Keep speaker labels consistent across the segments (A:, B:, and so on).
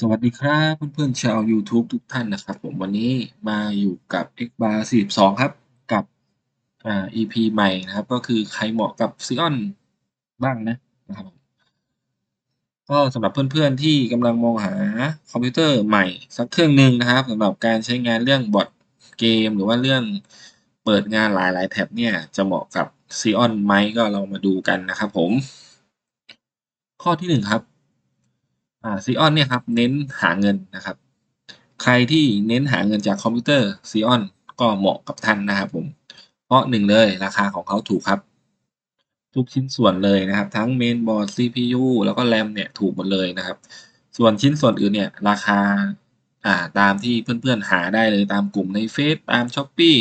A: สวัสดีครับเพื่อนๆชาว YouTube ทุกท่านนะครับผมวันนี้มาอยู่กับ X bar 42 ครับ กับอ่า EP ใหม่นะครับ ก็คือใครเหมาะกับ Xeon บ้างนะนะครับผมก็สำหรับเพื่อนๆที่กำลังมองหาคอมพิวเตอร์ใหม่สักเครื่องหนึ่งนะครับสำหรับการใช้งานเรื่องบอร์ดเกม หรือว่าเรื่องเปิดงานหลายๆแท็บเนี่ยจะเหมาะกับ Xeon ไหมก็เรามาดูกันนะครับผม ข้อที่หนึ่งครับ ซีออนเนี่ยครับเน้นหาเงินนะครับ ใครที่เน้นหาเงินจากคอมพิวเตอร์ซีออนก็เหมาะกับท่านนะครับผม เพราะหนึ่งเลยราคาของเขาถูกครับ ทุกชิ้นส่วนเลยนะครับ ทั้งเมนบอร์ด CPU แล้วก็แรมเนี่ยถูกหมดเลยนะครับ ส่วนชิ้นส่วนอื่นเนี่ยราคาอ่าตามที่เพื่อนๆหาได้เลยตามกลุ่มในเฟซตามช้อปปี้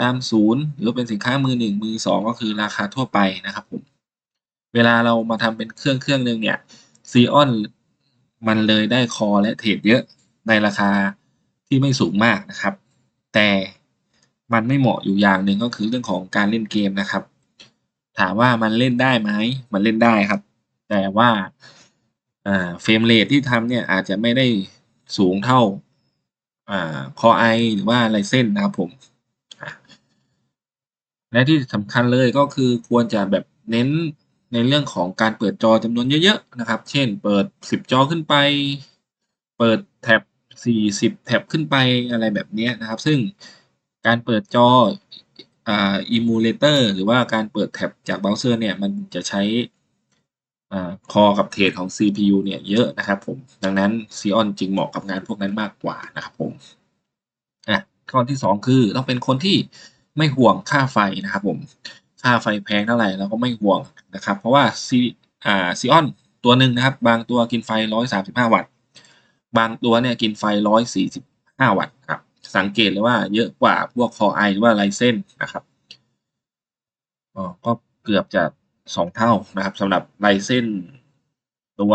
A: ตามศูนย์หรือเป็นสินค้ามือหนึ่งมือสองก็คือราคาทั่วไปนะครับผม เวลาเรามาทำเป็นเครื่องเครื่องหนึ่งเนี่ยซีออน มันเลยได้คอและเทรดเยอะในราคาที่ไม่สูงมากนะครับ แต่มันไม่เหมาะอยู่อย่างหนึ่งก็คือเรื่องของการเล่นเกมนะครับ ถามว่ามันเล่นได้ไหมมันเล่นได้ครับ แต่ว่าเฟรมเรทที่ทำเนี่ยอาจจะไม่ได้สูงเท่าคอไอหรือว่าไรเส้นนะครับผม และที่สำคัญเลยก็คือควรจะแบบเน้น ในเรื่องของการเปิดจอจำนวนเยอะๆนะครับ เช่น เปิด 10 จอขึ้นไป เปิดแท็บ 40 แท็บขึ้นไปอะไรแบบนี้นะครับ ซึ่งการเปิดจออ่า emulator หรือว่าการเปิดแท็บจากเบราว์เซอร์เนี่ย มันจะใช้อ่าคอกับเทรดของ CPU เนี่ยเยอะนะครับผม ดังนั้น Xeon จึงเหมาะกับงานพวกนั้นมากกว่านะครับผมอะข้อที่ 2 คือต้องเป็นคนที่ไม่ห่วงค่าไฟนะครับผม ค่าไฟแพงเท่าไหร่เราก็ไม่ห่วงนะครับ เพราะว่า C อ่า Xeon ตัวหนึ่งนะครับ บางตัวกินไฟ 135 วัตต์ บางตัวเนี่ยกินไฟ 145 วัตต์ครับ สังเกตเลยว่าเยอะกว่าพวก Core i หรือว่า Ryzen นนะครับอ๋อก็เกือบจะสองเท่านะครับสำหรับ Ryzen ตัว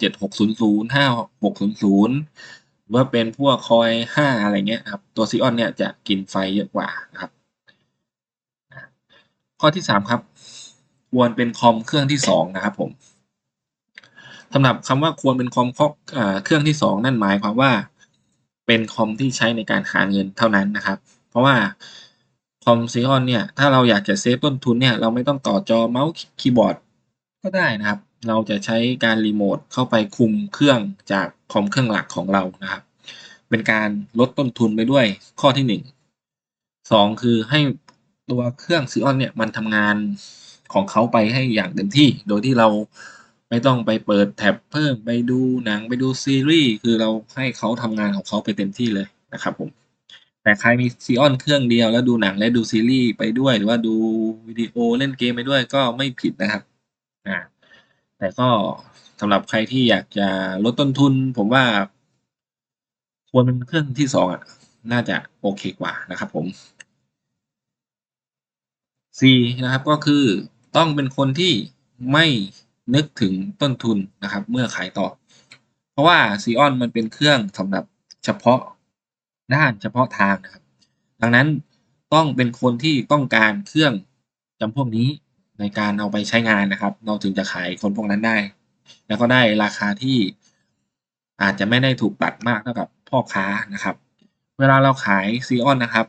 A: 7600 5600 หรือว่าเป็นพวก Core i 5อะไรเงี้ยครับ ตัว Xeon เนี่ยจะกินไฟเยอะกว่านะครับ ข้อที่ 3 ครับ ควรเป็นคอมเครื่องที่ 2 นะครับผมสำหรับคำว่าควรเป็นคอมเครื่องที่ 2 นั่นหมายความว่า เป็นคอมที่ใช้ในการหาเงินเท่านั้นนะครับ เพราะว่าคอมซีออนเนี่ยถ้าเราอยากจะเซฟต้นทุนเนี่ยเราไม่ต้องต่อจอเมาส์คีย์บอร์ดก็ได้นะครับ เราจะใช้การรีโมทเข้าไปคุมเครื่องจากคอมเครื่องหลักของเรานะครับ เป็นการลดต้นทุนไปด้วยข้อที่หนึ่งสองคือให้ ตัวเครื่องซีออนเนี่ยมันทำงานของเขาไปให้อย่างเต็มที่ โดยที่เราไม่ต้องไปเปิดแท็บเพิ่มไปดูหนังไปดูซีรีส์คือเราให้เขาทำงานของเขาไปเต็มที่เลยนะครับผมแต่ใครมีซีออนเครื่องเดียวแล้วดูหนังและดูซีรีส์ไปด้วย หรือว่าดูวิดีโอเล่นเกมไปด้วยก็ไม่ผิดนะครับอ่าแต่ก็สำหรับใครที่อยากจะลดต้นทุน ผมว่า ควรเป็นเครื่องที่สองอะ น่าจะโอเคกว่านะครับผม C นะครับก็คือต้องเป็นคนที่ไม่นึกถึงต้นทุนนะครับ เมื่อขายต่อ เพราะว่าซีออนมันเป็นเครื่องสำหรับเฉพาะด้านเฉพาะทางนะครับ ดังนั้นต้องเป็นคนที่ต้องการเครื่องจำพวกนี้ในการเอาไปใช้งานนะครับ เราถึงจะขายคนพวกนั้นได้ แล้วก็ได้ราคาที่อาจจะไม่ได้ถูกตัดมากเท่ากับพ่อค้านะครับ เวลาเราขายซีออนนะครับ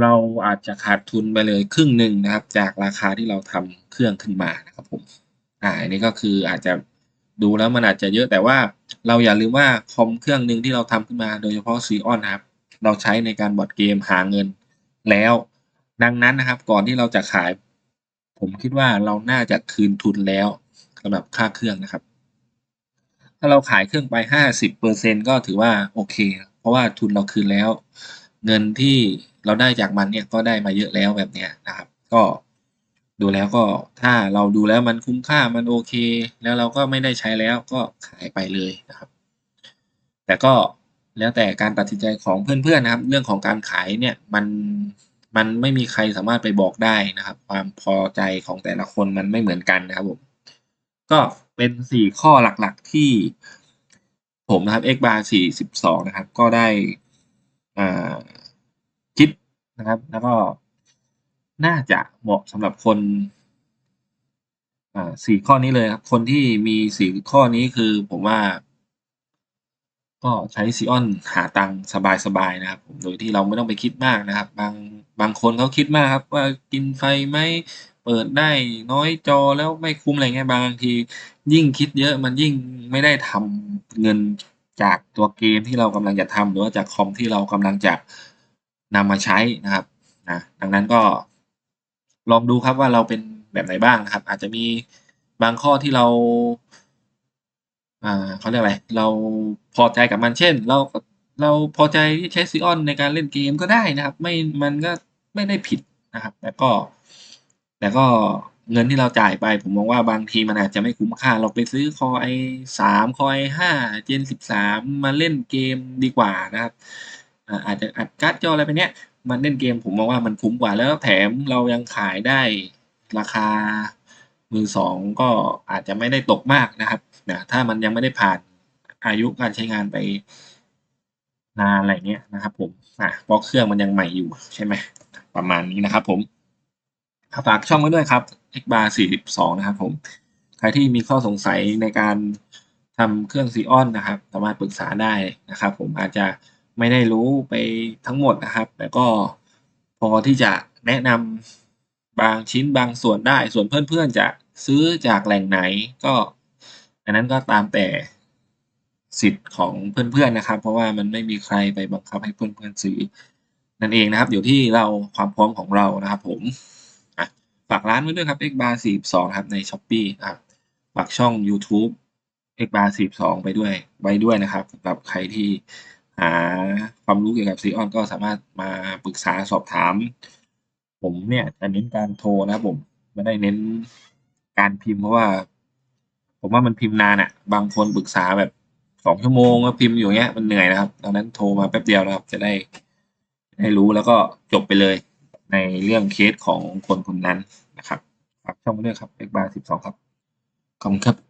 A: เราอาจจะขาดทุนไปเลยครึ่งหนึ่งนะครับ จากราคาที่เราทำเครื่องขึ้นมานะครับผมอ่าอันนี้ก็คืออาจจะดูแล้วมันอาจจะเยอะแต่ว่าเราอย่าลืมว่าคอมเครื่องหนึ่งที่เราทำขึ้นมาโดยเฉพาะซีออนครับ เราใช้ในการบอร์ดเกมหาเงินแล้ว ดังนั้นนะครับ ก่อนที่เราจะขาย ผมคิดว่าเราน่าจะคืนทุนแล้วสำหรับค่าเครื่องนะครับ ถ้าเราขายเครื่องไปห้าสิบเปอร์เซ็นก็ถือว่าโอเค เพราะว่าทุนเราคืนแล้ว เงินที่เราได้จากมันเนี่ยก็ได้มาเยอะแล้วแบบเนี้ยนะครับ ก็ดูแล้วก็ถ้าเราดูแล้วมันคุ้มค่ามันโอเค แล้วเราก็ไม่ได้ใช้แล้วก็ขายไปเลยนะครับ แต่ก็แล้วแต่การตัดสินใจของเพื่อนๆนะครับ เรื่องของการขายเนี่ยมันมันไม่มีใครสามารถไปบอกได้นะครับ ความพอใจของแต่ละคนมันไม่เหมือนกันนะครับผมก็เป็นสี่ข้อหลักๆที่ผมนะครับ x bar สี่สิบสองนะครับ ก็ได้ คิดนะครับ แล้วก็น่าจะเหมาะสำหรับคนอ่าสี่ข้อนี้เลยครับ คนที่มีสี่ข้อนี้คือผมว่า ก็ใช้ Xeon หาตังค์สบายๆนะครับ ผมโดยที่เราไม่ต้องไปคิดมากนะครับ บางบางคนเขาคิดมากครับ ว่ากินไฟไหมเปิดได้น้อยจอแล้วไม่คุ้มอะไรเงี้ยบางที ยิ่งคิดเยอะมันยิ่งไม่ได้ทำเงิน จากตัวเกมที่เรากำลังจะทำหรือว่าจากคอมที่เรากำลังจะนำมาใช้นะครับนะดังนั้นก็ ลองดูครับว่าเราเป็นแบบไหนบ้างนะครับ อาจจะมีบางข้อที่เราอ่าเขาเรียกอะไร เราพอใจกับมันเช่น เราเราพอใจที่ใช้ Xeon ในการเล่นเกมก็ได้นะครับ ไม่มันก็ไม่ได้ผิดนะครับ แต่ก็ แต่ก็ เงินที่เราจ่ายไป ผมมองว่าบางทีมันอาจจะไม่คุ้มค่า เราไปซื้อ Core i3 Core i5 Gen 13มมาเล่นเกมดีกว่านะครับอาจจะอัดการ์ดจออะไรไปเนี้ยมันเล่นเกมผมมองว่ามันคุ้มกว่าแล้วแถมเรายังขายได้ราคามือสองก็อาจจะไม่ได้ตกมากนะครับนะถ้ามันยังไม่ได้ผ่านอายุการใช้งานไปนานอะไรเงี้ยนะครับผมอ่าเพราะเครื่องมันยังใหม่อยู่ใช่ไหมประมาณนี้นะครับผม ฝากช่องไว้ด้วยครับ Xbar 42 นะครับผม ใครที่มีข้อสงสัยในการทำเครื่อง Xeon นนะครับ สามารถปรึกษาได้นะครับ ผมอาจจะไม่ได้รู้ไปทั้งหมดนะครับ แต่ก็พอที่จะแนะนำบางชิ้นบางส่วนได้ ส่วนเพื่อนๆจะซื้อจากแหล่งไหนก็อันนั้นก็ตามแต่สิทธิ์ของเพื่อนๆนะครับ เพราะว่ามันไม่มีใครไปบังคับให้เพื่อนๆซื้อนั่นเองนะครับ อยู่ที่เราความพร้อมของเรานะครับผม ฝากร้านไว้ด้วยครับ Xbar 42ครับใน Shopee นะครับฝากช่องยูทูบ Xbar 42ไปด้วยไว้ด้วยนะครับสำหรับใครที่หาความรู้เกี่ยวกับ Xeon ก็สามารถมาปรึกษาสอบถาม ผมเนี่ยจะเน้นการโทรนะผมไม่ได้เน้นการพิมพ์เพราะว่า ผมว่ามันพิมพ์นานอะบางคนปรึกษาแบบ2ชั่วโมงก็พิมพ์อยู่เงี้ยมันเหนื่อยนะครับดังนั้นโทรมาแป๊บเดียวนะครับ จะได้ ได้รู้แล้วก็จบไปเลย ในเรื่องเคสของคนคนนั้นนะครับฝากช่องไว้ด้วยครับเอกบาร์สิบสองครับ ขอบคุณครับ